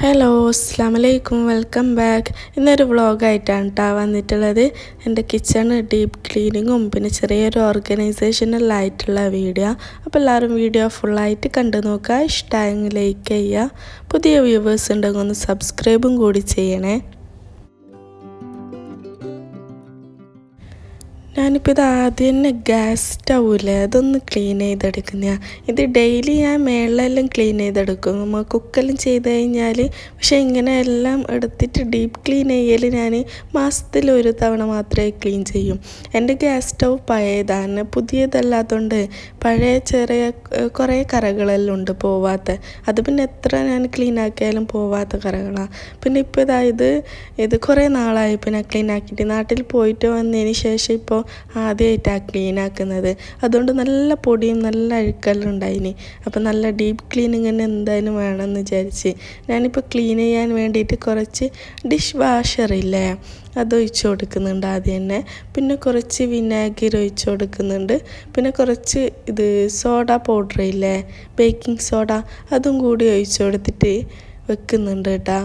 Hello അസ്സാം വലൈക്കും welcome back ഇന്നൊരു വ്ളോഗായിട്ടാണ് കേട്ടോ വന്നിട്ടുള്ളത്. എന്റെ കിച്ചൺ ഡീപ്പ് ക്ലീനിങ്ങും പിന്നെ ചെറിയൊരു ഓർഗനൈസേഷനിലായിട്ടുള്ള വീഡിയോ അപ്പോൾ എല്ലാവരും വീഡിയോ ഫുള്ളായിട്ട് കണ്ടു നോക്കുക. ഇഷ്ടമായെങ്കിൽ ലൈക്ക് ചെയ്യുക. പുതിയ വ്യൂവേഴ്സ് ഉണ്ടെങ്കിൽ ഒന്ന് സബ്സ്ക്രൈബും കൂടി ചെയ്യണേ. ഞാനിപ്പോൾ ഇത് ആദ്യം തന്നെ ഗ്യാസ് സ്റ്റൗവില്ലേ അതൊന്ന് ക്ലീൻ ചെയ്തെടുക്കുന്ന. ഇത് ഡെയിലി ഞാൻ മേളിലെല്ലാം ക്ലീൻ ചെയ്തെടുക്കും. നമ്മൾ കുക്കെല്ലാം ചെയ്ത് കഴിഞ്ഞാൽ പക്ഷേ ഇങ്ങനെ എല്ലാം എടുത്തിട്ട് ഡീപ്പ് ക്ലീൻ ചെയ്യൽ ഞാൻ മാസത്തിൽ ഒരു തവണ മാത്രമേ ക്ലീൻ ചെയ്യും. എന്റെ ഗ്യാസ് സ്റ്റൗ പഴയതാണ് പുതിയതല്ലാത്തതുകൊണ്ട് പഴയ ചെറിയ കുറേ കറകളെല്ലാം ഉണ്ട് പോവാത്ത. അത് പിന്നെ എത്ര ഞാൻ ക്ലീൻ ആക്കിയാലും പോവാത്ത കറകളാണ് പിന്നെ ഇപ്പോൾ ഇതായത് ഇത് കുറേ നാളായി പിന്നെ ക്ലീൻ ആക്കിയിട്ട്. നാട്ടിൽ പോയിട്ട് വന്നതിന് ശേഷം ഇപ്പോൾ ആദ്യമായിട്ടാണ് ക്ലീൻ ആക്കുന്നത്. അതുകൊണ്ട് നല്ല പൊടിയും നല്ല അഴുക്കെല്ലാം ഉണ്ടായിനി. അപ്പോൾ നല്ല ഡീപ്പ് ക്ലീനിങ് തന്നെ എന്തായാലും വേണമെന്ന് വിചാരിച്ച്. ഞാനിപ്പോൾ ക്ലീൻ ചെയ്യാൻ വേണ്ടിയിട്ട് കുറച്ച് ഡിഷ് വാഷർ ഇല്ലേ? അത് ഒഴിച്ച് കൊടുക്കുന്നുണ്ട് ആദ്യം തന്നെ. പിന്നെ കുറച്ച് വിനാഗിരി ഒഴിച്ച് കൊടുക്കുന്നുണ്ട്. പിന്നെ കുറച്ച് ഇത് സോഡ പൗഡർ ഇല്ലേ? Baking soda. അതും കൂടി ഒഴിച്ച് കൊടുത്തിട്ട് വെക്കുന്നുണ്ട് കേട്ടോ.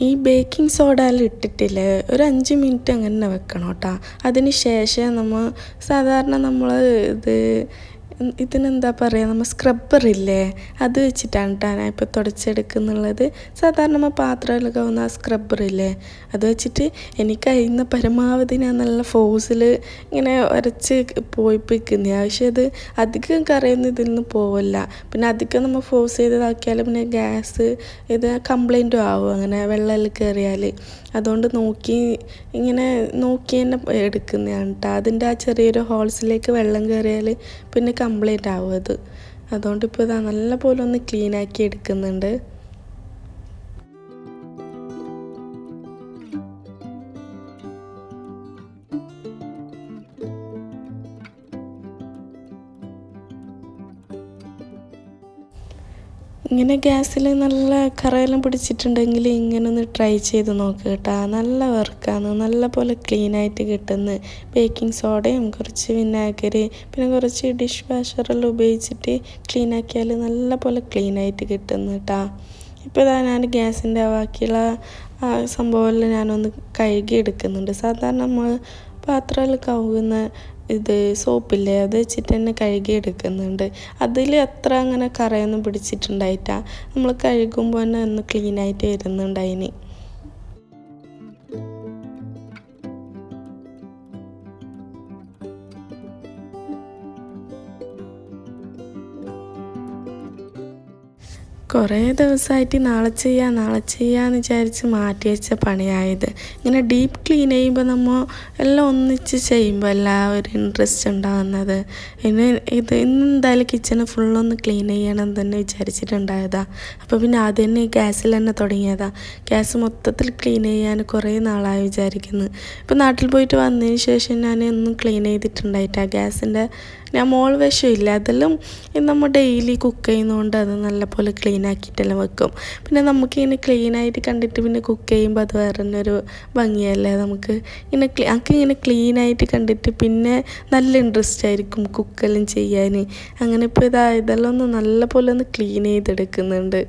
ഈ ബേക്കിംഗ് സോഡ സോഡയിൽ ഇട്ടിട്ടില്ലേ ഒരു അഞ്ച് മിനിറ്റ് അങ്ങനെ വെക്കണം കേട്ടോ അതിന് ശേഷം നമ്മൾ സാധാരണ നമ്മൾ ഇത് ഇതിനെന്താ പറയുക നമ്മൾ സ്ക്രബ്ബറില്ലേ അത് വെച്ചിട്ടാണ് കേട്ടോ ഞാൻ ഇപ്പോൾ തുടച്ചെടുക്കുന്നുള്ളത്. സാധാരണ നമ്മൾ പാത്രം കവുന്ന ആ സ്ക്രബ്ബറില്ലേ അത് വെച്ചിട്ട് എനിക്ക് കഴിയുന്ന പരമാവധി ഞാൻ നല്ല ഫോസിൽ ഇങ്ങനെ ഉരച്ച് പോയിപ്പിക്കുന്ന. പക്ഷേ അത് അധികം കറിയൊന്നും ഇതിൽ നിന്ന് പോവില്ല. പിന്നെ അധികം നമ്മൾ ഫോഴ്സ് ചെയ്തതാക്കിയാൽ പിന്നെ ഗ്യാസ് ഇത് കംപ്ലൈന്റും ആവും അങ്ങനെ വെള്ളമെല്ലാം കയറിയാൽ അതുകൊണ്ട് നോക്കി ഇങ്ങനെ നോക്കി തന്നെ എടുക്കുന്നതാണ് കേട്ടോ അതിന്റെ ആ ചെറിയൊരു ഹോൾസിലേക്ക് വെള്ളം കയറിയാൽ പിന്നെ കംപ്ലൈന്റ് ആവും അത്. അതുകൊണ്ട് ഇപ്പോൾ ഇതാ നല്ല പോലെ ഒന്ന് ക്ലീൻ ആക്കി എടുക്കുന്നുണ്ട്. ഇങ്ങനെ ഗ്യാസിൽ നല്ല കറയെല്ലാം പിടിച്ചിട്ടുണ്ടെങ്കിൽ ഇങ്ങനെ ഒന്ന് ട്രൈ ചെയ്ത് നോക്ക് കേട്ടോ. നല്ല വർക്കാണ്. നല്ല പോലെ ക്ലീനായിട്ട് കിട്ടുന്നു. ബേക്കിംഗ് സോഡയും കുറച്ച് വിനാഗിരി പിന്നെ കുറച്ച് ഡിഷ് വാഷറെല്ലാം ഉപയോഗിച്ചിട്ട് ക്ലീനാക്കിയാൽ നല്ല പോലെ ക്ലീനായിട്ട് കിട്ടുന്നു കേട്ടോ. ഇപ്പോൾ ഇതാ ഞാൻ ഗ്യാസിന്റെ ബാക്കിയുള്ള സംഭവമെല്ലാം ഞാനൊന്ന് കഴുകി എടുക്കുന്നുണ്ട്. സാധാരണ നമ്മൾ പാത്രമെല്ലാം കഴുകുന്ന ഇത് സോപ്പില്ലേ അത് വെച്ചിട്ട് തന്നെ കഴുകി എടുക്കുന്നുണ്ട്. അതിൽ അത്ര അങ്ങനെ കറയൊന്നും പിടിച്ചിട്ടുണ്ടായിട്ടാ. നമ്മൾ കഴുകുമ്പോൾ തന്നെ ഒന്ന് ക്ലീനായിട്ട് വരുന്നുണ്ടായിന് കുറേ ദിവസമായിട്ട് നാളെ ചെയ്യാം നാളെ ചെയ്യാമെന്ന് വിചാരിച്ച് മാറ്റി വെച്ച പണിയായത്. ഇങ്ങനെ ഡീപ്പ് ക്ലീൻ ചെയ്യുമ്പോൾ നമ്മൾ എല്ലാം ഒന്നിച്ച് ചെയ്യുമ്പോൾ അല്ല ഒരു ഇൻട്രസ്റ്റ് ഉണ്ടാകുന്നത്. ഇനി ഇത് ഇന്ന് എന്തായാലും കിച്ചണ് ഫുള്ളൊന്ന് ക്ലീൻ ചെയ്യണം തന്നെ വിചാരിച്ചിട്ടുണ്ടായതാ. അപ്പോൾ പിന്നെ ആദ്യം തന്നെ ഗ്യാസിൽ തന്നെ തുടങ്ങിയതാ. ഗ്യാസ് മൊത്തത്തിൽ ക്ലീൻ ചെയ്യാൻ കുറേ നാളായി വിചാരിക്കുന്നു. ഇപ്പോൾ നാട്ടിൽ പോയിട്ട് വന്നതിന് ശേഷം ഞാൻ ഒന്നും ക്ലീൻ ചെയ്തിട്ടുണ്ടായിട്ടാ ഗ്യാസിന്റെ ഞാൻ മോൾ വിഷമില്ല. അതെല്ലാം നമ്മൾ ഡെയിലി കുക്ക് ചെയ്യുന്നതുകൊണ്ട് അത് നല്ലപോലെ ക്ലീൻ ആക്കിയിട്ടെല്ലാം വെക്കും. പിന്നെ നമുക്ക് നമുക്കിങ്ങനെ ക്ലീൻ ആയിട്ട് കണ്ടിട്ട് പിന്നെ കുക്ക് ചെയ്യുമ്പോൾ അത് വേറെ തന്നെ ഒരു ഭംഗിയല്ലേ നമുക്ക്? ഇങ്ങനെ എനിക്ക് ഇങ്ങനെ ക്ലീൻ ആയിട്ട് കണ്ടിട്ട് പിന്നെ നല്ല ഇൻട്രസ്റ്റ് ആയിരിക്കും കുക്കെല്ലാം ചെയ്യാൻ അങ്ങനെ ഇപ്പോൾ ഇതാ ഇതെല്ലാം ഒന്ന് നല്ലപോലെ ഒന്ന് ക്ലീൻ ചെയ്തെടുക്കുന്നുണ്ട്.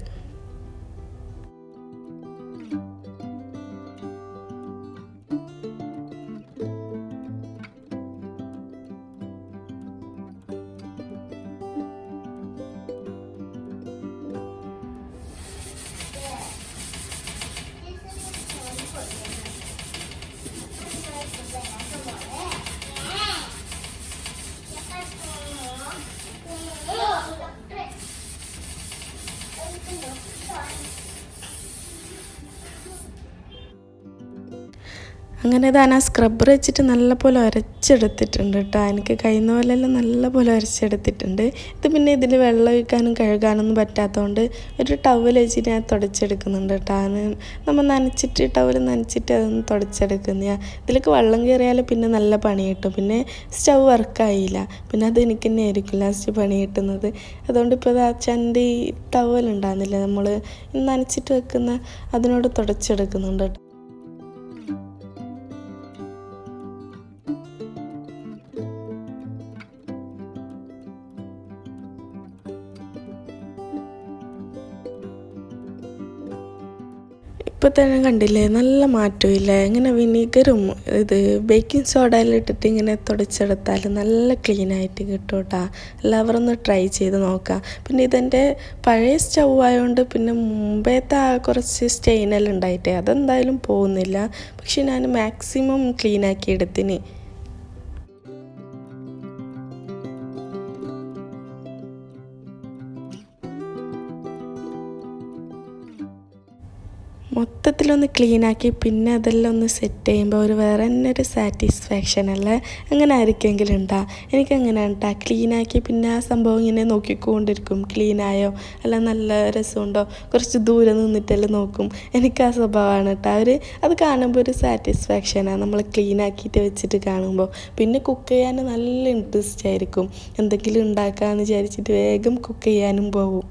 അങ്ങനെ താൻ ആ സ്ക്രബ്ബർ വെച്ചിട്ട് നല്ലപോലെ ഉരച്ചെടുത്തിട്ടുണ്ട് കേട്ടോ. എനിക്ക് കഴിയുന്ന പോലെയെല്ലാം നല്ലപോലെ ഉരച്ചെടുത്തിട്ടുണ്ട് ഇത് പിന്നെ ഇതിൽ വെള്ളം ഒഴിക്കാനും കഴുകാനൊന്നും പറ്റാത്തതുകൊണ്ട് ഒരു ടവൽ വെച്ചിട്ട് ഞാൻ തുടച്ചെടുക്കുന്നുണ്ട് കേട്ടോ. അത് നമ്മൾ നനച്ചിട്ട് ടവൽ നനച്ചിട്ട് അതൊന്ന് തുടച്ചെടുക്കുന്ന ഇതിലേക്ക് വെള്ളം കയറിയാൽ പിന്നെ നല്ല പണി കിട്ടും. പിന്നെ സ്റ്റവ് വർക്കായില്ല പിന്നെ അത് എനിക്ക് തന്നെ ആയിരിക്കും ലാസ്റ്റ് പണി കിട്ടുന്നത്. അതുകൊണ്ട് ഇപ്പോൾ അത് ആ ചണ്ടി ടവൽ ഉണ്ടാകുന്നില്ല നമ്മൾ നനച്ചിട്ട് വെക്കുന്ന അതിനോട് തുടച്ചെടുക്കുന്നുണ്ട് കേട്ടോ. ഇപ്പം തന്നെ കണ്ടില്ലേ? നല്ല മാറ്റമില്ല? ഇങ്ങനെ വിനീഗറും ഇത് ബേക്കിംഗ് സോഡയിൽ ഇട്ടിട്ട് ഇങ്ങനെ തുടച്ചെടുത്താൽ നല്ല ക്ലീൻ ആയിട്ട് കിട്ടും കേട്ടോ എല്ലാവരും ഒന്ന് ട്രൈ ചെയ്ത് നോക്കാം. പിന്നെ ഇതെന്റെ പഴയ സ്റ്റൗ ആയതുകൊണ്ട് പിന്നെ മുമ്പേത്തെ കുറച്ച് സ്റ്റെയിനെല്ലാം ഉണ്ടായിട്ടേ അതെന്തായാലും പോകുന്നില്ല. പക്ഷെ ഞാൻ മാക്സിമം ക്ലീൻ ആക്കി എടുത്തിന്. മൊത്തത്തിലൊന്ന് ക്ലീനാക്കി പിന്നെ അതെല്ലാം ഒന്ന് സെറ്റ് ചെയ്യുമ്പോൾ ഒരു വേറെ തന്നെ ഒരു സാറ്റിസ്ഫാക്ഷൻ അല്ലേ? അങ്ങനെ ആയിരിക്കുമെങ്കിലും ഉണ്ടാ. എനിക്കങ്ങനെ ഉണ്ടാ. ക്ലീനാക്കി പിന്നെ ആ സംഭവം ഇങ്ങനെ നോക്കിക്കൊണ്ടിരിക്കും. ക്ലീനായോ അല്ല നല്ല രസമുണ്ടോ? കുറച്ച് ദൂരെ നിന്നിട്ടെല്ലാം നോക്കും. എനിക്ക് ആ സ്വഭാവമാണ് കേട്ടോ അവർ അത് കാണുമ്പോൾ ഒരു സാറ്റിസ്ഫാക്ഷനാണ് നമ്മൾ ക്ലീനാക്കിയിട്ട് വെച്ചിട്ട് കാണുമ്പോൾ പിന്നെ കുക്ക് ചെയ്യാൻ നല്ല ഇൻട്രസ്റ്റ് ആയിരിക്കും. എന്തെങ്കിലും ഉണ്ടാക്കാമെന്ന് വിചാരിച്ചിട്ട് വേഗം കുക്ക് ചെയ്യാനും പോകും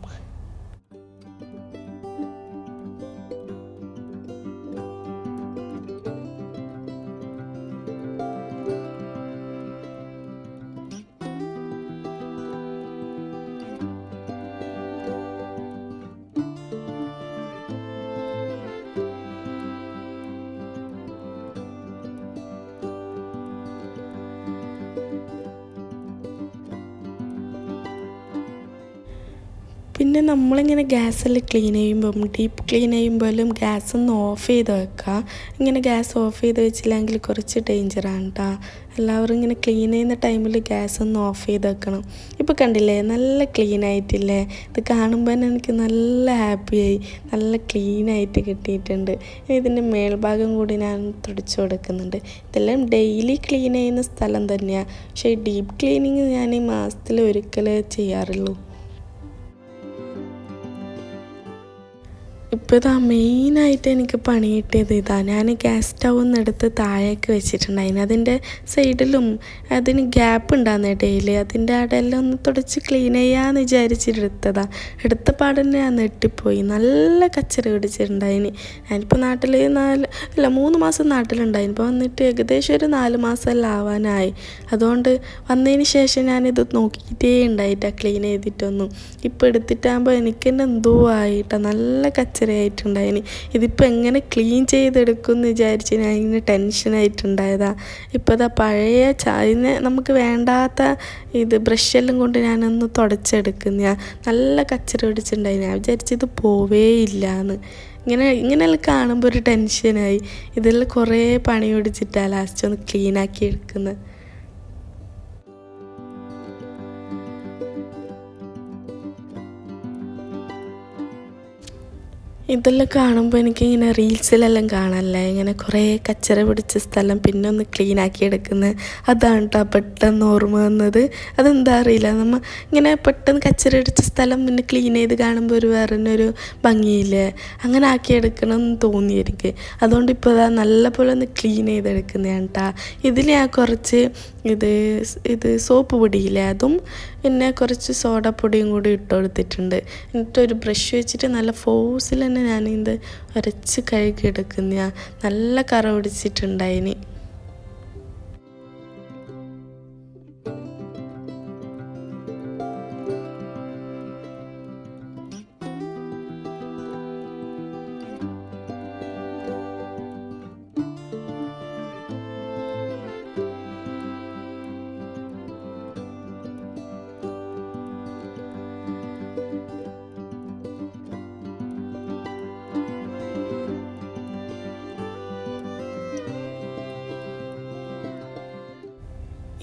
പിന്നെ നമ്മളിങ്ങനെ ഗ്യാസെല്ലാം ക്ലീൻ ചെയ്യുമ്പം ഡീപ്പ് ക്ലീൻ ചെയ്യുമ്പോഴും ഗ്യാസ് ഒന്ന് ഓഫ് ചെയ്ത് വെക്കുക ഇങ്ങനെ ഗ്യാസ് ഓഫ് ചെയ്ത് വെച്ചില്ലെങ്കിൽ കുറച്ച് ഡേഞ്ചറാണ് കേട്ടോ എല്ലാവരും ഇങ്ങനെ ക്ലീൻ ചെയ്യുന്ന ടൈമിൽ ഗ്യാസ് ഒന്ന് ഓഫ് ചെയ്ത് വെക്കണം. ഇപ്പോൾ കണ്ടില്ലേ നല്ല ക്ലീൻ ആയിട്ടില്ലേ? ഇത് കാണുമ്പോൾ തന്നെ എനിക്ക് നല്ല ഹാപ്പിയായി നല്ല ക്ലീൻ ആയിട്ട് കിട്ടിയിട്ടുണ്ട്. ഇതിന്റെ മേൽഭാഗം കൂടി ഞാൻ തുടച്ചു കൊടുക്കുന്നുണ്ട്. ഇതെല്ലാം ഡെയിലി ക്ലീൻ ചെയ്യുന്ന സ്ഥലം തന്നെയാണ് പക്ഷേ ഡീപ്പ് ക്ലീനിങ് ഞാൻ ഈ മാസത്തിൽ ഒരിക്കലേ ചെയ്യാറുള്ളൂ. ഇപ്പോൾ ഇതാ മെയിനായിട്ട് എനിക്ക് പണി കിട്ടിയത് ഇതാ. ഞാൻ ഗ്യാസ് സ്റ്റൗ എടുത്ത് താഴേക്ക് വെച്ചിട്ടുണ്ടായിരുന്നു അതിന്റെ സൈഡിലും അതിന് ഗ്യാപ്പ് ഉണ്ടാകുന്ന ഇടയിൽ അതിന്റെ അടയെല്ലാം ഒന്ന് തുടച്ച് ക്ലീൻ ചെയ്യാമെന്ന് വിചാരിച്ചിട്ട് എടുത്തതാ എടുത്ത പാടന്നെ ഞാൻ നെട്ടിപ്പോയി. നല്ല കച്ചറ പിടിച്ചിട്ടുണ്ടായിന്. ഞാനിപ്പോൾ നാട്ടിൽ നാല് അല്ല മൂന്ന് മാസം നാട്ടിലുണ്ടായിന്. ഇപ്പോൾ വന്നിട്ട് ഏകദേശം ഒരു നാല് മാസമെല്ലാം ആവാനായി. അതുകൊണ്ട് വന്നതിന് ശേഷം ഞാനിത് നോക്കിയിട്ടേ ഉണ്ടായിട്ടാ ക്ലീൻ ചെയ്തിട്ടൊന്നും. ഇപ്പോൾ എടുത്തിട്ടാകുമ്പോൾ എനിക്ക് തന്നെ എന്തോ ആയിട്ടാ. നല്ല കച്ചറയായിട്ടുണ്ടായിന് ഇതിപ്പോൾ എങ്ങനെ ക്ലീൻ ചെയ്തെടുക്കും എന്ന് വിചാരിച്ച് ഞാൻ ഇങ്ങനെ ടെൻഷനായിട്ടുണ്ടായതാ ഇപ്പോൾ ഇതാ പഴയ ചായനെ നമുക്ക് വേണ്ടാത്ത ഇത് ബ്രഷെല്ലാം കൊണ്ട് ഞാനൊന്ന് തുടച്ചെടുക്കുന്ന. നല്ല കച്ചറ പിടിച്ചിട്ടുണ്ടായി ഞാൻ വിചാരിച്ചു ഇത് പോവേ ഇല്ലയെന്ന് ഇങ്ങനെ ഇങ്ങനെയെല്ലാം കാണുമ്പോൾ ഒരു ടെൻഷനായി. ഇതെല്ലാം കുറേ പണി പിടിച്ചിട്ടാണ് ലാസ്റ്റ് ഒന്ന് ക്ലീനാക്കി എടുക്കുന്നത് ഇതെല്ലാം കാണുമ്പോൾ എനിക്കിങ്ങനെ റീൽസിലെല്ലാം കാണാനല്ലേ? ഇങ്ങനെ കുറേ കച്ചറ പിടിച്ച സ്ഥലം പിന്നെ ഒന്ന് ക്ലീൻ ആക്കി എടുക്കുന്നത്. അതാണ് കേട്ടോ പെട്ടെന്ന് ഓർമ്മ വന്നത്. അതെന്താ അറിയില്ല. നമ്മൾ ഇങ്ങനെ പെട്ടെന്ന് കച്ചറ പിടിച്ച സ്ഥലം പിന്നെ ക്ലീൻ ചെയ്ത് കാണുമ്പോൾ ഒരു വേറെ ഒരു ഭംഗിയില്ലേ? അങ്ങനെ ആക്കി എടുക്കണം എന്ന് തോന്നി എനിക്ക്. അതുകൊണ്ട് ഇപ്പോൾ അതാ നല്ലപോലെ ഒന്ന് ക്ലീൻ ചെയ്തെടുക്കുന്നതാണ് കേട്ടോ ഇതിൽ ഞാൻ കുറച്ച് ഇത് ഇത് സോപ്പ് പൊടിയില്ലേ? അതും പിന്നെ കുറച്ച് സോഡപ്പൊടിയും കൂടി ഇട്ട് കൊടുത്തിട്ടുണ്ട്. എന്നിട്ട് ഒരു ബ്രഷ് വെച്ചിട്ട് നല്ല ഫോഴ്സിൽ തന്നെ ഞാനിത് ഉരച്ച് കഴുകിയെടുക്കുന്ന നല്ല കറ പിടിച്ചിട്ടുണ്ടായിന്.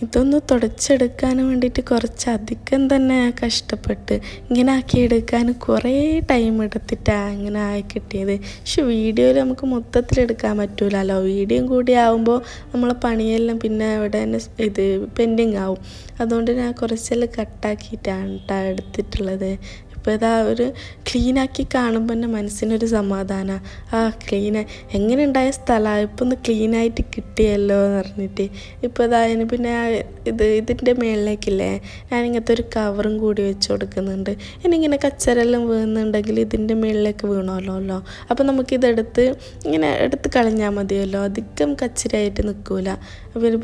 ഇതൊന്ന് തുടച്ചെടുക്കാൻ വേണ്ടിയിട്ട് കുറച്ച് അധികം തന്നെ കഷ്ടപ്പെട്ട് ഇങ്ങനെ ആക്കി എടുക്കാൻ കുറേ ടൈം എടുത്തിട്ടാണ് ഇങ്ങനെ ആയി കിട്ടിയത്. പക്ഷെ വീഡിയോയിൽ നമുക്ക് മൊത്തത്തിൽ എടുക്കാൻ പറ്റൂലല്ലോ. വീഡിയോ കൂടി ആവുമ്പോൾ നമ്മൾ പണിയെല്ലാം പിന്നെ അവിടെ തന്നെ ഇത് പെൻഡിങ് ആവും. അതുകൊണ്ട് ഞാൻ കുറച്ചെല്ലാം കട്ടാക്കിയിട്ടാണ് കേട്ടോ എടുത്തിട്ടുള്ളത്. ഇപ്പോൾ ഇതാ ഒരു ക്ലീനാക്കി കാണുമ്പോൾ തന്നെ മനസ്സിനൊരു സമാധാനമാണ് ആ ക്ലീനായി എങ്ങനെ ഉണ്ടായ സ്ഥലമാണ് ഇപ്പം ഒന്ന് ക്ലീനായിട്ട് കിട്ടിയല്ലോ എന്ന് പറഞ്ഞിട്ട്. ഇപ്പോൾ ഇതാ പിന്നെ ഇത് ഇതിന്റെ മേളിലേക്കില്ലേ? ഞാനിങ്ങനത്തെ ഒരു കവറും കൂടി വെച്ച് കൊടുക്കുന്നുണ്ട്. ഇനിയിങ്ങനെ കച്ചരെല്ലാം വീഴുന്നുണ്ടെങ്കിൽ ഇതിന്റെ മേളിലേക്ക് വീണോല്ലോ അപ്പോൾ നമുക്കിതെടുത്ത് ഇങ്ങനെ എടുത്ത് കളഞ്ഞാൽ മതിയല്ലോ. അധികം കച്ചരായിട്ട് നിൽക്കൂല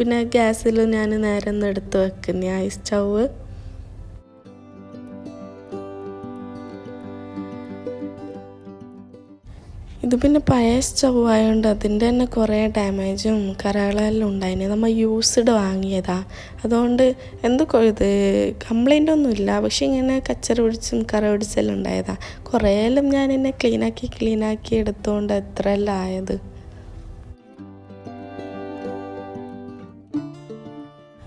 പിന്നെ ഗ്യാസിൽ ഞാൻ നേരെ ഒന്ന് എടുത്ത് വെക്കുന്ന. ഈ സ്റ്റൗവ് ഇത് പിന്നെ പഴയ സ്റ്റൗ ആയതുകൊണ്ട് അതിന്റെ തന്നെ കുറേ ഡാമേജും കറകളെല്ലാം ഉണ്ടായിന്. നമ്മൾ യൂസ്ഡ് വാങ്ങിയതാ. അതുകൊണ്ട് എന്തൊക്കെ ഇത് കംപ്ലൈന്റ് ഒന്നുമില്ല പക്ഷെ ഇങ്ങനെ കച്ചറ പിടിച്ചും കറ പിടിച്ചെല്ലാം ഉണ്ടായതാ. കുറേയെല്ലാം ഞാൻ എന്നെ ക്ലീനാക്കി ക്ലീനാക്കി എടുത്തുകൊണ്ട് എത്രയെല്ലാം ആയത്.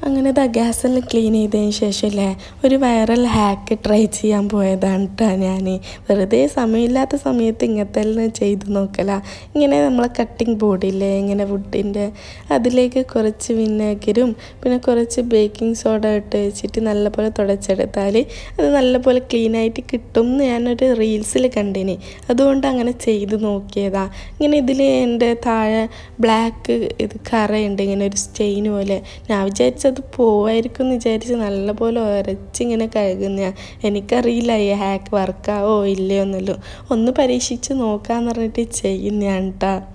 അങ്ങനെ ഇതാ ഗ്യാസെല്ലാം ക്ലീൻ ചെയ്തതിന് ശേഷം അല്ലേ ഒരു വൈറൽ ഹാക്ക് ട്രൈ ചെയ്യാൻ പോയതാണ് കേട്ടോ ഞാൻ വെറുതെ സമയമില്ലാത്ത സമയത്ത് ഇങ്ങനത്തെ ചെയ്ത് നോക്കല. ഇങ്ങനെ നമ്മളെ കട്ടിങ് ബോർഡില്ലേ ഇങ്ങനെ വുഡിന്റെ അതിലേക്ക് കുറച്ച് വിനാഗിരും പിന്നെ കുറച്ച് ബേക്കിംഗ് സോഡ ഇട്ട് വെച്ചിട്ട് നല്ലപോലെ തുടച്ചെടുത്താൽ അത് നല്ലപോലെ ക്ലീനായിട്ട് കിട്ടും എന്ന് ഞാനൊരു റീൽസിൽ കണ്ടിനി. അതുകൊണ്ട് അങ്ങനെ ചെയ്ത് നോക്കിയതാ. ഇങ്ങനെ ഇതിൽ എന്റെ താഴെ ബ്ലാക്ക് ഇത് കറയുണ്ട് ഇങ്ങനെ ഒരു സ്റ്റെയിൻ പോലെ. ഞാൻ വിചാരിച്ചത് പോവായിരിക്കും എന്ന് വിചാരിച്ച് നല്ലപോലെ ഉരച്ചിങ്ങനെ കഴുകുന്ന എനിക്കറിയില്ല ഈ ഹാക്ക് വർക്കാവോ ഇല്ലയോ എന്നല്ലോ ഒന്ന് പരീക്ഷിച്ച് നോക്കാന്ന് പറഞ്ഞിട്ട് ചെയ്യുന്നതാണ് കേട്ടോ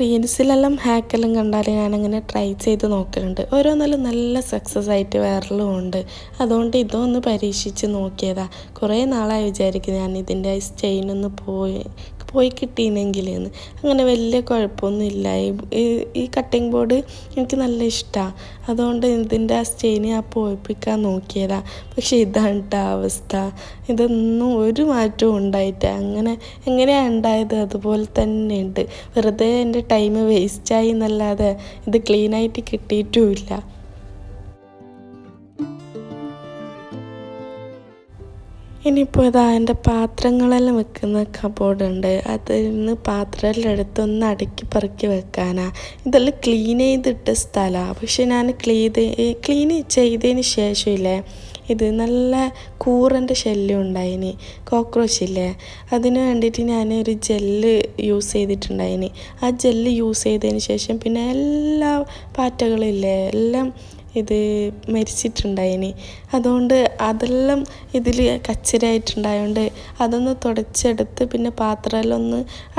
റീൽസിലെല്ലാം ഹാക്കെല്ലാം കണ്ടാൽ ഞാനങ്ങനെ ട്രൈ ചെയ്ത് നോക്കലുണ്ട്. ഓരോന്നെല്ലാം നല്ല സക്സസ് ആയിട്ട് വൈറലും ഉണ്ട്. അതുകൊണ്ട് ഇതൊന്ന് പരീക്ഷിച്ച് നോക്കിയതാ. കുറേ നാളായി വിചാരിക്കും ഞാൻ ഇതിന്റെ സ്റ്റെയിനൊന്ന് പോയി പോയി കിട്ടിയില്ലെങ്കിൽ എന്ന് അങ്ങനെ വലിയ കുഴപ്പമൊന്നുമില്ല ഈ- കട്ടിംഗ് ബോർഡ് എനിക്ക് നല്ല ഇഷ്ടമാണ് അതുകൊണ്ട് ഇതിന്റെ ആ സ്റ്റെയിൻ ആ പോയിപ്പിക്കാൻ നോക്കിയതാണ് പക്ഷെ ഇതാണ് കേട്ടോ അവസ്ഥ. ഇതൊന്നും ഒരു മാറ്റവും ഉണ്ടായിട്ട് അങ്ങനെ എങ്ങനെയാണ് ഉണ്ടായത്? അതുപോലെ തന്നെ ഉണ്ട് വെറുതെ എന്റെ ടൈം വേസ്റ്റായി എന്നല്ലാതെ ഇത് ക്ലീനായിട്ട് കിട്ടിയിട്ടുമില്ല ഇനിയിപ്പോൾ ഇതാ എന്റെ പാത്രങ്ങളെല്ലാം വെക്കുന്ന കബോർഡുണ്ട് അതിൽ നിന്ന് പാത്രമെല്ലാം എടുത്തൊന്ന് അടുക്കി പറക്കി വെക്കാനാണ് ഇതെല്ലാം ക്ലീൻ ചെയ്തിട്ട സ്ഥലമാണ് പക്ഷെ ഞാൻ ക്ലീൻ ക്ലീൻ ചെയ്തതിന് ശേഷമില്ലേ ഇത് നല്ല കൂറന്റെ ശല്യം ഉണ്ടായിന് കോക്രോച്ച് ഇല്ലേ. അതിന് വേണ്ടിയിട്ട് ഞാൻ ഒരു ജെല്ല് യൂസ് ചെയ്തിട്ടുണ്ടായിന്. ആ ജെല്ല് യൂസ് ചെയ്തതിന് ശേഷം പിന്നെ എല്ലാ പാറ്റകളില്ലേ എല്ലാം ഇത് മരിച്ചിട്ടുണ്ടായിനി. അതുകൊണ്ട് അതെല്ലാം ഇതിൽ കച്ചരായിട്ടുണ്ടായതുകൊണ്ട് അതൊന്ന് തുടച്ചെടുത്ത് പിന്നെ പാത്രമെല്ലാം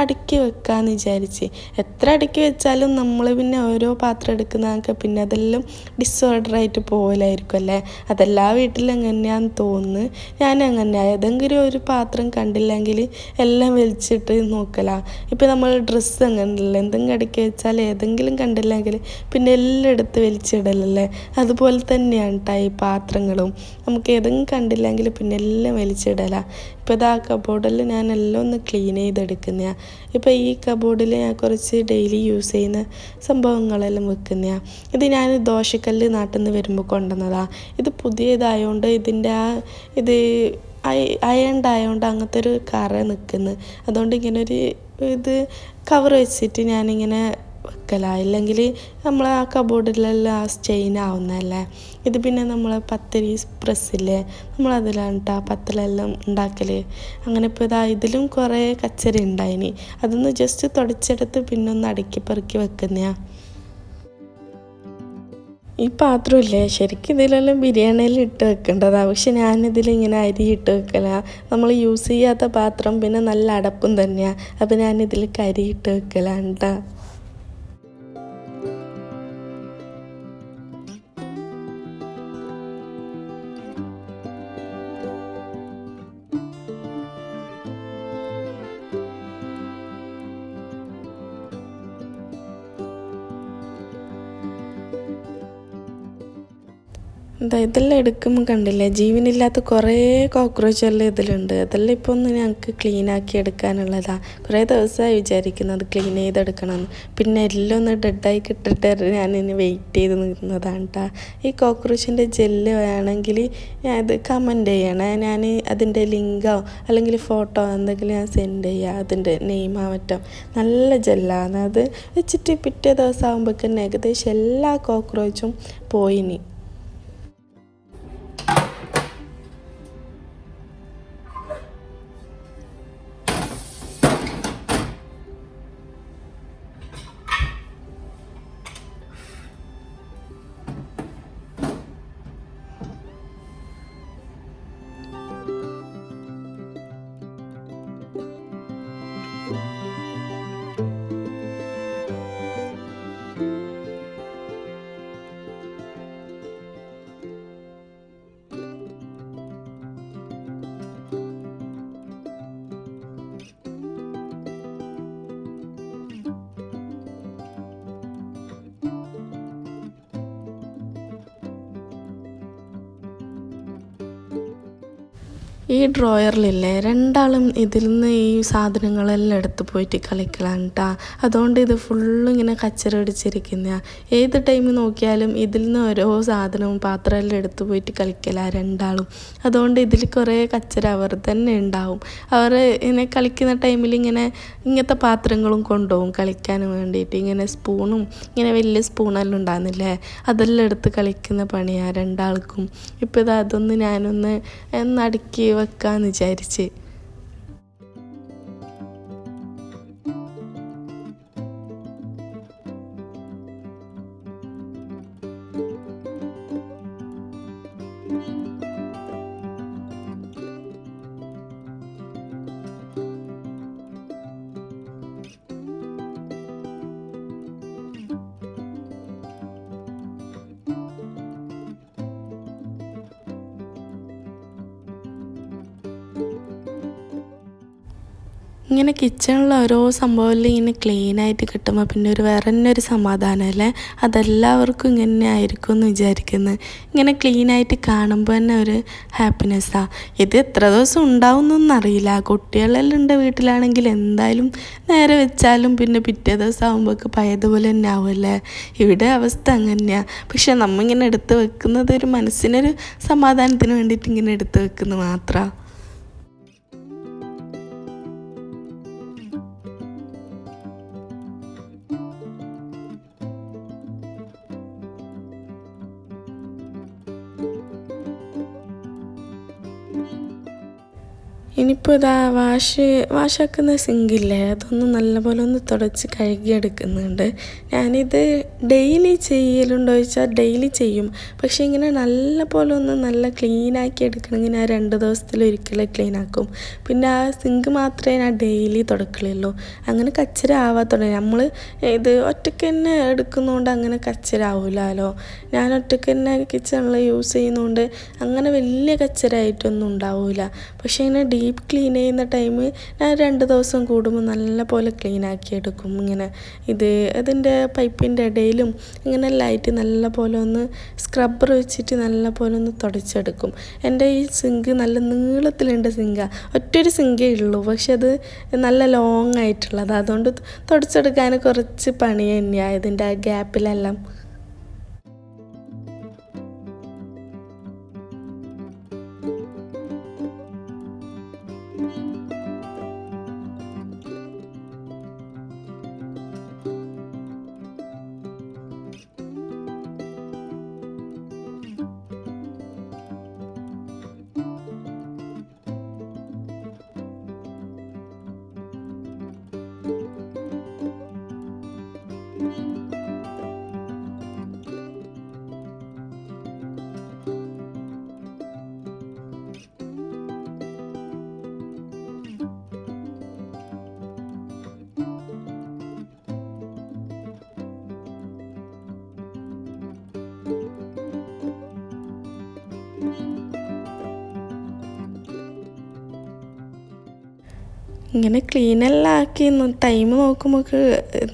അടുക്കി വെക്കാമെന്ന് വിചാരിച്ച്. എത്ര അടുക്കി വെച്ചാലും നമ്മൾ പിന്നെ ഓരോ പാത്രം എടുക്കുന്നതൊക്കെ പിന്നെ അതെല്ലാം ഡിസോർഡർ ആയിട്ട് പോകലായിരിക്കും അല്ലേ? അതെല്ലാ വീട്ടിലും എങ്ങനെയാന്ന് തോന്നുന്നു. ഞാൻ അങ്ങനെ ഏതെങ്കിലും ഒരു പാത്രം കണ്ടില്ലെങ്കിൽ എല്ലാം വലിച്ചിട്ട് നോക്കലാണ് ഇപ്പം നമ്മൾ ഡ്രസ്സ് അങ്ങനെയല്ല എന്തെങ്കിലും അടുക്കി വെച്ചാൽ ഏതെങ്കിലും കണ്ടില്ലെങ്കിൽ പിന്നെ എല്ലാം എടുത്ത് വലിച്ചിടലല്ലേ? അതുപോലെ തന്നെയാണ് ഈ പാത്രങ്ങളും. നമുക്ക് ഏതെങ്കിലും കണ്ടില്ലെങ്കിൽ പിന്നെ എല്ലാം വലിച്ചിടല. ഇപ്പോൾ ഇതാ കബോർഡിൽ ഞാൻ എല്ലാം ഒന്ന് ക്ലീൻ ചെയ്തെടുക്കുന്ന ഇപ്പോൾ ഈ കബോർഡിൽ ഞാൻ കുറച്ച് ഡെയിലി യൂസ് ചെയ്യുന്ന സംഭവങ്ങളെല്ലാം വെക്കുന്ന ഇത് ഞാൻ ദോശക്കല്ല് നാട്ടിൽ നിന്ന് വരുമ്പോൾ കൊണ്ടുവന്നതാണ് ഇത് പുതിയതായതുകൊണ്ട് ഇതിന്റെ ആ ഇത് അയ ആയതുകൊണ്ട് അങ്ങനത്തെ ഒരു കറ നിൽക്കുന്നു അതുകൊണ്ട് ഇങ്ങനെ ഒരു ഇത് കവർ വെച്ചിട്ട് ഞാനിങ്ങനെ വെക്കല ഇല്ലെങ്കിൽ നമ്മൾ ആ കബോർഡിലെല്ലാം ആ സ്റ്റെയിൻ ആവുന്നതല്ലേ? ഇത് പിന്നെ നമ്മൾ പത്തിരി പ്രസ്സില്ലേ നമ്മളതിലാണ് കേട്ടോ പത്തലെല്ലാം ഉണ്ടാക്കൽ അങ്ങനെ ഇപ്പോൾ ഇതാ ഇതിലും കുറേ കച്ചറി ഉണ്ടായിനി. അതൊന്ന് ജസ്റ്റ് തുടച്ചെടുത്ത് പിന്നെ ഒന്ന് അടുക്കി പെറുക്കി വെക്കുന്നതാണ് ഈ പാത്രമില്ലേ? ശരിക്കും ഇതിലെല്ലാം ബിരിയാണിയിൽ ഇട്ട് വെക്കേണ്ടതാണ് പക്ഷെ ഞാനിതിൽ ഇങ്ങനെ അരി ഇട്ട് വെക്കല. നമ്മൾ യൂസ് ചെയ്യാത്ത പാത്രം പിന്നെ നല്ല അടപ്പും തന്നെയാണ് അപ്പം ഞാനിതിൽ കരി ഇട്ട് വെക്കലാണ് കേട്ടോ എന്താ ഇതെല്ലാം എടുക്കുമ്പോൾ കണ്ടില്ലേ? ജീവനില്ലാത്ത കുറേ കോക്രോച്ചെല്ലാം ഇതിലുണ്ട്. അതെല്ലാം ഇപ്പോൾ ഒന്ന് ഞങ്ങൾക്ക് ക്ലീൻ ആക്കി എടുക്കാനുള്ളതാ. കുറേ ദിവസമായി വിചാരിക്കുന്നത് ക്ലീൻ ചെയ്തെടുക്കണമെന്ന് പിന്നെ എല്ലാം ഒന്ന് ഡെഡായി കിട്ടിട്ട് ഇനി വെയിറ്റ് ചെയ്ത് നിൽക്കുന്നതാണ് കേട്ടോ ഈ കോക്രോച്ചിന്റെ ജെല്ല് വേണമെങ്കിൽ ഞാൻ ഇത് കമന്റ് ചെയ്യണേ. ഞാൻ അതിന്റെ ലിങ്കോ അല്ലെങ്കിൽ ഫോട്ടോ എന്തെങ്കിലും ഞാൻ സെൻഡ് ചെയ്യാം. അതിന്റെ നെയിമോ മറ്റോ. നല്ല ജെല്ലാണ് അത് വെച്ചിട്ട് പിറ്റേ ദിവസം ആകുമ്പോഴേക്കും ഏകദേശം എല്ലാ കോക്രോച്ചും പോയിനി ഈ ഡ്രോയറിലില്ലേ രണ്ടാളും ഇതിൽ നിന്ന് ഈ സാധനങ്ങളെല്ലാം എടുത്ത് പോയിട്ട് കളിക്കലാണ് കേട്ടോ അതുകൊണ്ട് ഇത് ഫുള്ളും ഇങ്ങനെ കച്ചറ അടിച്ചിരിക്കുന്ന ഏത് ടൈം നോക്കിയാലും ഇതിൽ നിന്ന് ഓരോ സാധനവും പാത്രമെല്ലാം എടുത്ത് പോയിട്ട് കളിക്കല രണ്ടാളും. അതുകൊണ്ട് ഇതിൽ കുറേ കച്ചറ അവർ തന്നെ ഉണ്ടാവും. അവർ ഇങ്ങനെ കളിക്കുന്ന ടൈമിൽ ഇങ്ങനെ ഇങ്ങനത്തെ പാത്രങ്ങളും കൊണ്ടുപോകും കളിക്കാൻ വേണ്ടിയിട്ട്. ഇങ്ങനെ സ്പൂണും ഇങ്ങനെ വലിയ സ്പൂണെല്ലാം ഉണ്ടാകുന്നില്ലേ അതെല്ലാം എടുത്ത് കളിക്കുന്ന പണിയാണ് രണ്ടാൾക്കും. ഇപ്പോൾ ഇത് അതൊന്ന് ഞാനൊന്ന് നടുക്കി വെക്കാമെന്ന് വിചാരിച്ച്. ഇങ്ങനെ കിച്ചണിലെ ഓരോ സംഭവമെല്ലാം ഇങ്ങനെ ക്ലീൻ ആയിട്ട് കിട്ടുമ്പോൾ പിന്നെ ഒരു വേറെ തന്നെ ഒരു സമാധാനമല്ലേ അതെല്ലാവർക്കും ഇങ്ങനെ ആയിരിക്കും എന്ന് വിചാരിക്കുന്നത് ഇങ്ങനെ ക്ലീൻ ആയിട്ട് കാണുമ്പോൾ തന്നെ ഒരു ഹാപ്പിനെസ്സാണ് ഇത് എത്ര ദിവസം ഉണ്ടാവും അറിയില്ല. കുട്ടികളെല്ലാം ഉണ്ട് വീട്ടിലാണെങ്കിൽ എന്തായാലും നേരെ വെച്ചാലും പിന്നെ പിറ്റേ ദിവസം ആകുമ്പോഴേക്ക് പഴയതുപോലെ തന്നെ ആവുമല്ലേ ഇവിടെ അവസ്ഥ അങ്ങനെയാണ് പക്ഷെ നമ്മിങ്ങനെ എടുത്ത് വെക്കുന്നത് ഒരു മനസ്സിനൊരു സമാധാനത്തിന് വേണ്ടിയിട്ട് ഇങ്ങനെ എടുത്ത് വെക്കുന്നത് മാത്രമാണ് ഇനിയിപ്പോൾ ഇതാ വാഷ് വാഷാക്കുന്ന സിങ്കില്ലേ അതൊന്ന് നല്ലപോലെ ഒന്ന് തുടച്ച് കഴുകിയെടുക്കുന്നുണ്ട്. ഞാനിത് ഡെയിലി ചെയ്യലുണ്ടോ ചോദിച്ചാൽ ഡെയിലി ചെയ്യും. പക്ഷേ ഇങ്ങനെ നല്ല പോലെ ഒന്ന് നല്ല ക്ലീനാക്കി എടുക്കണമെങ്കിൽ ഞാൻ രണ്ട് ദിവസത്തിൽ ക്ലീൻ ആക്കും. പിന്നെ ആ സിങ്ക് മാത്രമേ ഞാൻ ഡെയിലി തുടക്കുള്ളൂ അങ്ങനെ കച്ചര ആവാത്തുള്ളൂ നമ്മൾ ഇത് ഒറ്റയ്ക്ക് തന്നെ എടുക്കുന്നതുകൊണ്ട് അങ്ങനെ കച്ചര ആവില്ലല്ലോ ഞാൻ ഒറ്റയ്ക്ക് തന്നെ കിച്ചണിൽ യൂസ് ചെയ്യുന്നതുകൊണ്ട് അങ്ങനെ വലിയ കച്ചരായിട്ടൊന്നും ഉണ്ടാവില്ല പക്ഷേ ഇങ്ങനെ ഡീപ്പ് ക്ലീൻ ചെയ്യുന്ന ടൈം ഞാൻ രണ്ട് ദിവസം കൂടുമ്പോൾ നല്ല പോലെ ക്ലീൻ ആക്കി എടുക്കും. ഇങ്ങനെ ഇത് അതിന്റെ പൈപ്പിന്റെ ഇടയിലും ഇങ്ങനെ ലൈറ്റ് നല്ല പോലെ ഒന്ന് സ്ക്രബ്ബർ വെച്ചിട്ട് നല്ല പോലെ ഒന്ന് തുടച്ചെടുക്കും. എന്റെ ഈ സിങ്ക് നല്ല നീളത്തിലുണ്ട് സിങ്ക ഒറ്റൊരു സിങ്കേ ഉള്ളൂ. പക്ഷെ അത് നല്ല ലോങ് ആയിട്ടുള്ളത്. അതുകൊണ്ട് തുടച്ചെടുക്കാൻ കുറച്ച് പണി തന്നെയാണ് ഇതിന്റെ ആ ഗ്യാപ്പിലെല്ലാം ഇങ്ങനെ ക്ലീനെല്ലാം ആക്കി ടൈം നോക്കുമ്പോൾ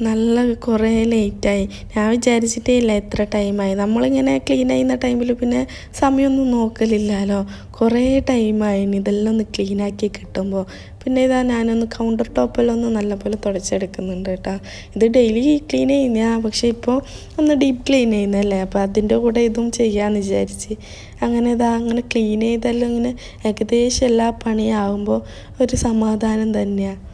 നല്ല കുറേ ലേറ്റായി ഞാൻ വിചാരിച്ചിട്ടേ ഇല്ല എത്ര ടൈമായി നമ്മളിങ്ങനെ ക്ലീൻ ചെയ്യുന്ന ടൈമിൽ പിന്നെ സമയമൊന്നും നോക്കലില്ലല്ലോ. കുറേ ടൈമായി ഇതെല്ലാം ഒന്ന് ക്ലീനാക്കി കിട്ടുമ്പോൾ പിന്നെ ഇതാ ഞാനൊന്ന് കൗണ്ടർ ടോപ്പെല്ലാം ഒന്ന് നല്ലപോലെ തുടച്ചെടുക്കുന്നുണ്ട് കേട്ടോ. ഇത് ഡെയിലി ക്ലീൻ ചെയ്യുന്ന പക്ഷേ ഇപ്പോൾ ഒന്ന് ഡീപ്പ് ക്ലീൻ ചെയ്യുന്നല്ലേ അപ്പോൾ അതിന്റെ കൂടെ ഇതും ചെയ്യാമെന്ന് വിചാരിച്ച്. അങ്ങനെ ഇതാ അങ്ങനെ ക്ലീൻ ചെയ്തെല്ലാം ഇങ്ങനെ ഏകദേശം എല്ലാ പണിയാകുമ്പോൾ ഒരു സമാധാനം തന്നെയാണ്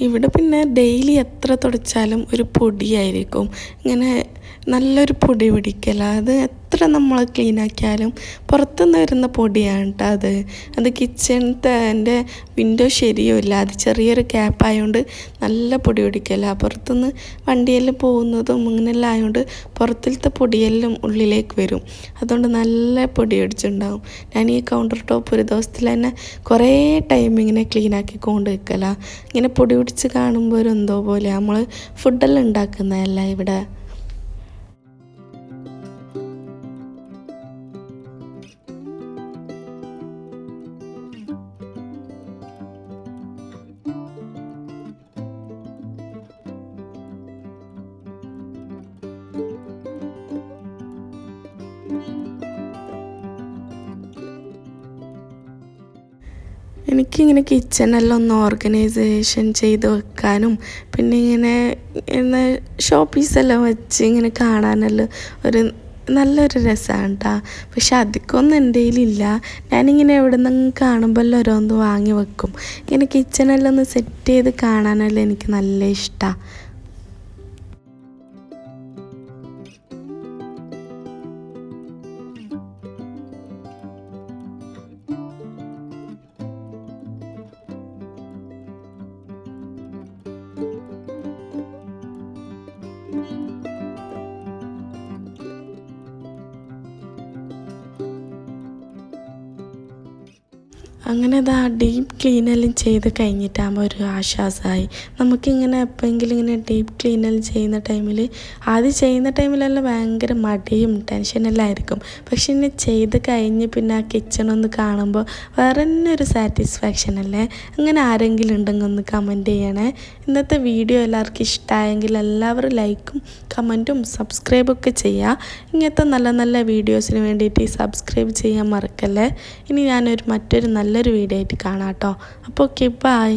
ഇവിടെ പിന്നെ ഡെയിലി എത്ര തുടച്ചാലും ഒരു പൊടിയായിരിക്കും. ഇങ്ങനെ നല്ലൊരു പൊടി പിടിക്കല. അത് എത്ര നമ്മൾ ക്ലീൻ ആക്കിയാലും പുറത്തുനിന്ന് വരുന്ന പൊടിയാണ് കേട്ടോ അത്. അത് കിച്ചണത്തെ എന്റെ വിൻഡോ ശരിയുമില്ല അത് ചെറിയൊരു ക്യാപ്പ് ആയതുകൊണ്ട് നല്ല പൊടി പിടിക്കല പുറത്തുനിന്ന് വണ്ടിയെല്ലാം പോകുന്നതും ഇങ്ങനെയെല്ലാം ആയതുകൊണ്ട് പുറത്തിലത്തെ പൊടിയെല്ലാം ഉള്ളിലേക്ക് വരും. അതുകൊണ്ട് നല്ല പൊടി പിടിച്ചിട്ടുണ്ടാവും. ഞാൻ ഈ കൗണ്ടർ ടോപ്പ് ഒരു ദിവസത്തിൽ തന്നെ കുറേ ടൈം ഇങ്ങനെ ക്ലീൻ ആക്കി കൊണ്ട് വെക്കല ഇങ്ങനെ പൊടി പിടിച്ച് കാണുമ്പോൾ ഒരു എന്തോ പോലെ നമ്മൾ ഫുഡെല്ലാം ഉണ്ടാക്കുന്നതല്ല ഇവിടെ? എനിക്കിങ്ങനെ കിച്ചണെല്ലാം ഒന്ന് ഓർഗനൈസേഷൻ ചെയ്ത് വെക്കാനും പിന്നെ ഇങ്ങനെ ഇന്ന് ഷോ പീസെല്ലാം വെച്ച് ഇങ്ങനെ കാണാനെല്ലാം ഒരു നല്ലൊരു രസമാണ് കേട്ടോ പക്ഷെ അധികമൊന്നും എന്റെ കയ്യിലില്ല. ഞാനിങ്ങനെ എവിടെ നിന്ന് കാണുമ്പോൾ ഓരോന്ന് വാങ്ങി വെക്കും. ഇങ്ങനെ കിച്ചണെല്ലാം ഒന്ന് സെറ്റ് ചെയ്ത് കാണാനെല്ലാം എനിക്ക് നല്ല ഇഷ്ടമാണ് അങ്ങനെ അത് ആ ഡീപ്പ് ക്ലീനെല്ലാം ചെയ്ത് കഴിഞ്ഞിട്ടാകുമ്പോൾ ഒരു ആശ്വാസമായി നമുക്കിങ്ങനെ എപ്പോഴെങ്കിലും ഇങ്ങനെ ഡീപ്പ് ക്ലീനെല്ലാം ചെയ്യുന്ന ടൈമിൽ ആദ്യം ചെയ്യുന്ന ടൈമിലെല്ലാം ഭയങ്കര മടിയും ടെൻഷനെല്ലാം ആയിരിക്കും. പക്ഷെ ഇനി ചെയ്ത് കഴിഞ്ഞ് പിന്നെ ആ കിച്ചൺ ഒന്ന് കാണുമ്പോൾ വേറെ തന്നെ ഒരു സാറ്റിസ്ഫാക്ഷൻ അല്ലേ? അങ്ങനെ ആരെങ്കിലും ഉണ്ടെങ്കിൽ ഒന്ന് കമന്റ് ചെയ്യണേ. ഇന്നത്തെ വീഡിയോ എല്ലാവർക്കും ഇഷ്ടമായെങ്കിൽ എല്ലാവരും ലൈക്കും കമന്റും സബ്സ്ക്രൈബൊക്കെ ചെയ്യുക ഇങ്ങനത്തെ നല്ല നല്ല വീഡിയോസിന് വേണ്ടിയിട്ട് സബ്സ്ക്രൈബ് ചെയ്യാൻ മറക്കല്ലേ? ഇനി ഞാനൊരു മറ്റൊരു നല്ലൊരു വീഡിയോ ആയിട്ട് കാണാം കേട്ടോ. അപ്പോൾ ഓക്കെ ബായ്